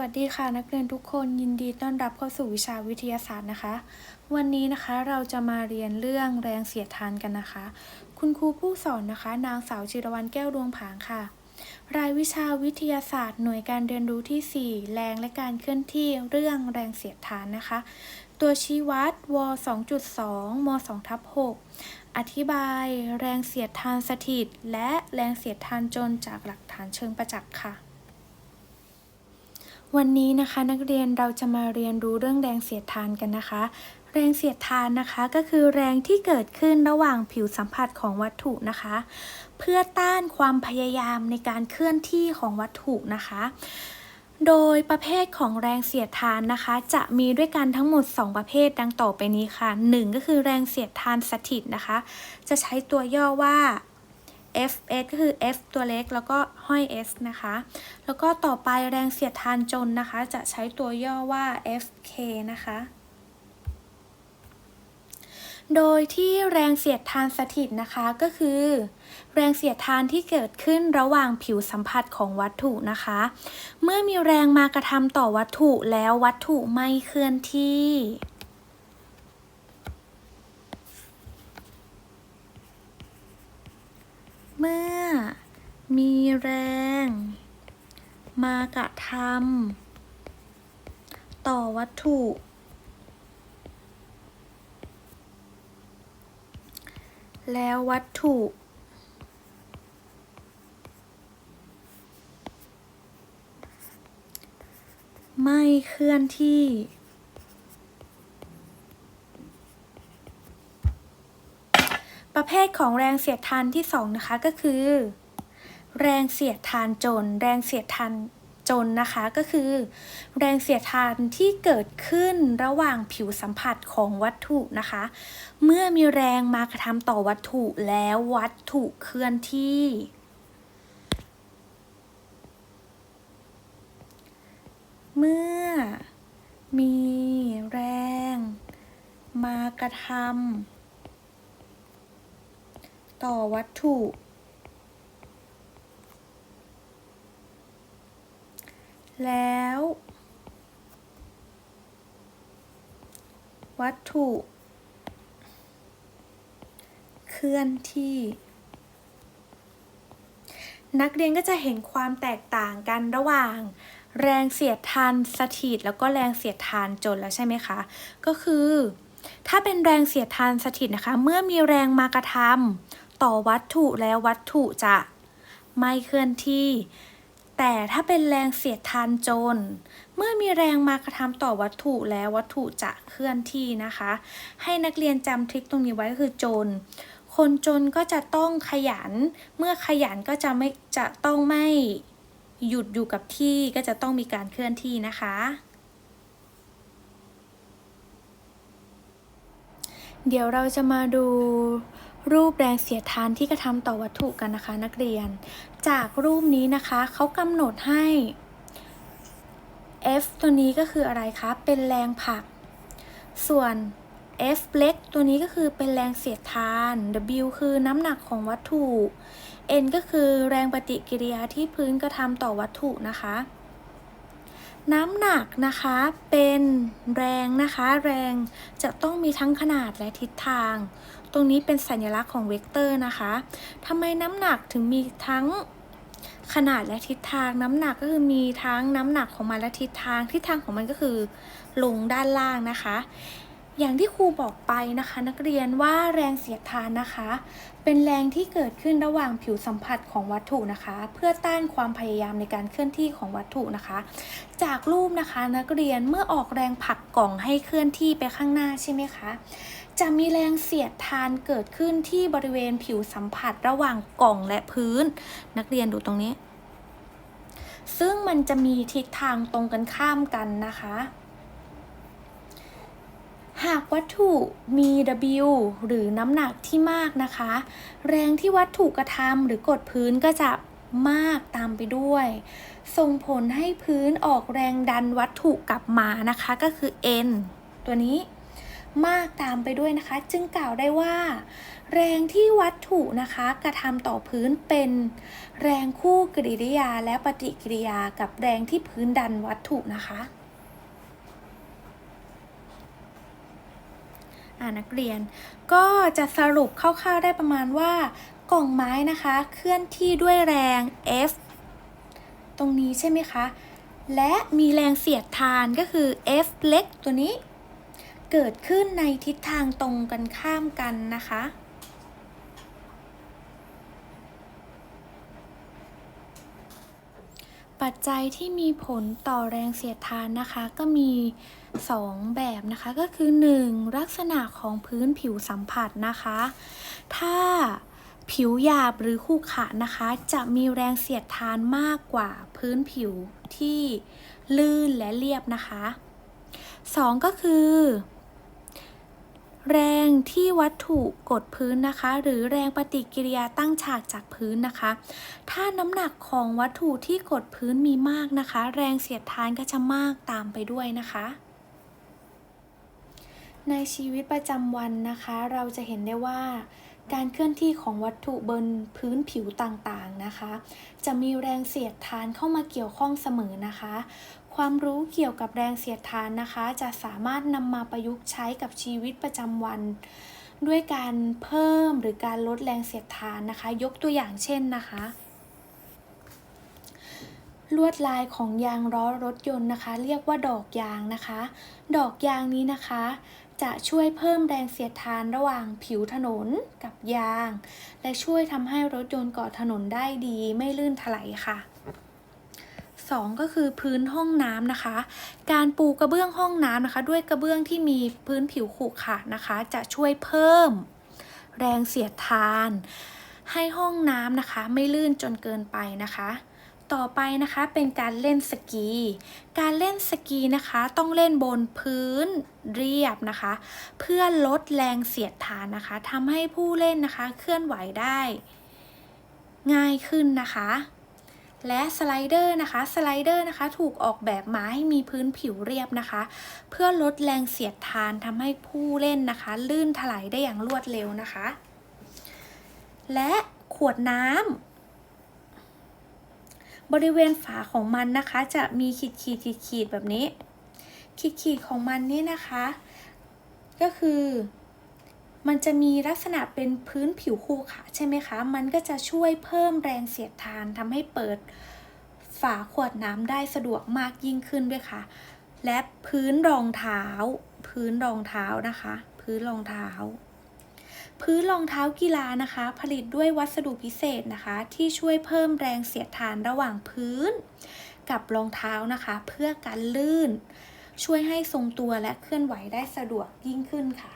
วัสดีค่ะนักเรียนทุกคนยินดีต้อนรับเข้าสู่วิชาวิทยาศาสตร์นะคะ วันนี้นะคะเราจะมาเรียนเรื่องแรงเสียดทานกันนะคะ คุณครูผู้สอนนะคะ นางสาวจิรวรรณแก้วดวงผางค่ะ รายวิชาวิทยาศาสตร์ หน่วยการเรียนรู้ที่ 4 แรงและการเคลื่อนที่เรื่องแรงเสียดทานนะคะ ตัวชี้วัดว2.2ม2ทับ6อธิบาย แรงเสียดทานสถิต และแรงเสียดทานจนจากหลักฐานเชิงประจักษ์ค่ะ วันนี้นะคะนักเรียนเราจะมาเรียนรู้เรื่องแรงเสียดทานกันนะคะ แรงเสียดทานนะคะก็คือแรงที่เกิดขึ้นระหว่างผิวสัมผัสของวัตถุนะคะ เพื่อต้านความพยายามในการเคลื่อนที่ของวัตถุนะคะ โดยประเภทของแรงเสียดทานนะคะ จะมีด้วยกันทั้งหมด 2 ประเภทดังต่อไปนี้ค่ะ 1 ก็คือแรงเสียดทานสถิตนะคะ จะใช้ตัวย่อว่า fs ก็คือ f ตัวเล็กแล้วก็ห้อย s นะคะ แล้วก็ต่อไปแรงเสียดทานจนนะคะ จะใช้ตัวย่อว่า fk นะคะ โดยที่แรงเสียดทานสถิตนะคะก็คือ แรงเสียดทานที่เกิดขึ้นระหว่างผิวสัมผัสของวัตถุนะคะ เมื่อมีแรงมากระทำต่อวัตถุแล้ววัตถุไม่เคลื่อนที่ มื่อ มีแรง มากระทำต่อวัตถุ แล้ววัตถุ ไม่เคลื่อนที่ ประ เภทของแรงเสียดทานที่ 2 นะคะก็คือ แรงเสียดทานจน แรงเสียดทานจนนะคะก็คือ แรงเสียดทานที่เกิดขึ้นระหว่างผิวสัมผัสของวัตถุนะคะ เมื่อมีแรงมากระทำต่อวัตถุแล้ววัตถุเคลื่อนที่เมื่อมีแรงมากระทำ ต่อวัตถุ แล้ว วัตถุ เคลื่อนที่ นักเรียนก็จะเห็นความแตกต่างกันระหว่างแรงเสียดทานสถิตแล้วก็แรงเสียดทานจนแล้วใช่ไหมคะ ก็คือ ถ้าเป็นแรงเสียดทานสถิตนะคะ เมื่อมีแรงมากระทำ ต่อวัตถุแล้ววัตถุจะไม่เคลื่อนที่ แต่ถ้าเป็นแรงเสียดทานจนเมื่อมีแรงมากระทำต่อวัตถุแล้ววัตถุจะเคลื่อนที่นะคะ ให้นักเรียนจำทริคตรงนี้ไว้ก็คือจนคนจนก็จะต้องขยัน เมื่อขยันก็จะไม่จะต้องไม่หยุดอยู่กับที่ก็จะต้องมีการเคลื่อนที่นะคะ เดี๋ยวเราจะมาดู รูปแรงเสียดทานที่กระทำต่อวัตถุกันนะคะนักเรียน จากรูปนี้นะคะเขากำหนดให้ F ตัวนี้ก็คืออะไรคะ เป็นแรงผลัก ส่วน F เล็กตัวนี้ก็คือเป็นแรงเสียดทาน W คือน้ำหนักของวัตถุ N ก็คือแรงปฏิกิริยาที่พื้นกระทำต่อวัตถุนะคะ น้ำหนักนะคะเป็นแรงนะคะ แรงจะต้องมีทั้งขนาดและทิศทาง ตรงนี้เป็นสัญลักษณ์ของเวกเตอร์นะคะทำไมน้ำหนักถึงมีทั้งขนาดและทิศทางน้ำหนักก็คือมีทั้งน้ำหนักของมันและทิศทางทิศทางของมันก็คือลงด้านล่างนะคะ อย่างที่ครูบอกไปนะคะ นักเรียนว่าแรงเสียดทานนะคะ เป็นแรงที่เกิดขึ้นระหว่างผิวสัมผัสของวัตถุนะคะ เพื่อต้านความพยายามในการเคลื่อนที่ของวัตถุนะคะ จากรูปนะคะนักเรียนเมื่อออกแรงผลักกล่องให้เคลื่อนที่ไปข้างหน้าใช่ไหมคะจะมีแรงเสียดทานเกิดขึ้นที่บริเวณผิวสัมผัสระหว่างกล่องและพื้น นักเรียนดูตรงนี้ ซึ่งมันจะมีทิศทางตรงกันข้ามกันนะคะ หากวัตถุมี W หรือน้ำหนักที่มากนะคะ แรงที่วัตถุกระทำหรือกดพื้นก็จะมากตามไปด้วย ส่งผลให้พื้นออกแรงดันวัตถุกลับมานะคะก็คือ N ตัวนี้มากตามไปด้วยนะคะ จึงกล่าวได้ว่า แรงที่วัตถุนะคะ กระทำต่อพื้นเป็น แรงคู่กริยาและปฏิกิริยากับแรงที่พื้นดันวัตถุนะคะ อ่า นักเรียน ก็จะสรุปคร่าวๆได้ประมาณว่ากล่องไม้นะคะ เคลื่อนที่ด้วยแรง F ตรงนี้ใช่ไหมคะ และมีแรงเสียดทานก็คือ F เล็กตัวนี้ เกิดขึ้นในทิศทางตรงกันข้ามกันนะคะ ปัจจัยที่มีผลต่อแรงเสียดทานนะคะก็มี 2 แบบนะคะก็คือ 1. ลักษณะของพื้นผิวสัมผัสนะคะ ถ้าผิวหยาบหรือขรุขระนะคะ จะมีแรงเสียดทานมากกว่าพื้นผิวที่ลื่นและเรียบนะคะ 2 ก็คือ แรงที่วัตถุกดพื้นนะคะ หรือแรงปฏิกิริยาตั้งฉากจากพื้นนะคะ ถ้าน้ำหนักของวัตถุที่กดพื้นมีมากนะคะ แรงเสียดทานก็จะมากตามไปด้วยนะคะ ในชีวิตประจำวันนะคะ เราจะเห็นได้ว่า การเคลื่อนที่ของวัตถุบนพื้นผิวต่างๆนะคะ จะมีแรงเสียดทานเข้ามาเกี่ยวข้องเสมอนะคะ ความรู้เกี่ยวกับแรงเสียดทานนะคะ จะสามารถนำมาประยุกต์ใช้กับชีวิตประจำวัน ด้วยการเพิ่มหรือการลดแรงเสียดทานนะคะ ยกตัวอย่างเช่นนะคะลวดลายของยางล้อรถยนต์นะคะ เรียกว่าดอกยางนะคะ ดอกยางนี้นะคะ จะช่วยเพิ่มแรงเสียดทานระหว่างผิวถนนกับยาง และช่วยทำให้รถยนต์เกาะถนนได้ดีไม่ลื่นถลายค่ะ 2 ก็คือพื้นห้องน้ำนะคะ การปูกระเบื้องห้องน้ำนะคะ ด้วยกระเบื้องที่มีพื้นผิวขรุขระนะคะ จะช่วยเพิ่ม แรงเสียดทาน ให้ห้องน้ำนะคะ ไม่ลื่นจนเกินไปนะคะ ต่อไปนะคะเป็นการเล่นสกี การเล่นสกีนะคะต้องเล่นบนพื้นเรียบนะคะ เพื่อลดแรงเสียดทานนะคะทำให้ผู้เล่นนะคะเคลื่อนไหวได้ ง่ายขึ้นนะคะ และสไลเดอร์นะคะสไลเดอร์นะคะถูกออกแบบมาให้มีพื้นผิวเรียบนะคะ เพื่อลดแรงเสียดทานทำให้ผู้เล่นนะคะ ลื่นถลายได้อย่างรวดเร็วนะคะ และขวดน้ำ บริเวณฝาของมันนะคะ จะมีขีดขีดขีดขีดแบบนี้ ขีดขีดของมันนี่นะคะ ก็คือมันจะมีลักษณะเป็นพื้นผิวคูขระใช่ไหมคะ มันก็จะช่วยเพิ่มแรงเสียดทานทำให้เปิดฝาขวดน้ำได้สะดวกมากยิ่งขึ้นด้วยค่ะ และพื้นรองเท้า พื้นรองเท้านะคะ พื้นรองเท้า พื้นรองเท้ากีฬานะคะ ผลิตด้วยวัสดุพิเศษนะคะ ที่ช่วยเพิ่มแรงเสียดทานระหว่างพื้น กับรองเท้านะคะ เพื่อการลื่น ช่วยให้ทรงตัวและเคลื่อนไหวได้สะดวกยิ่งขึ้นค่ะ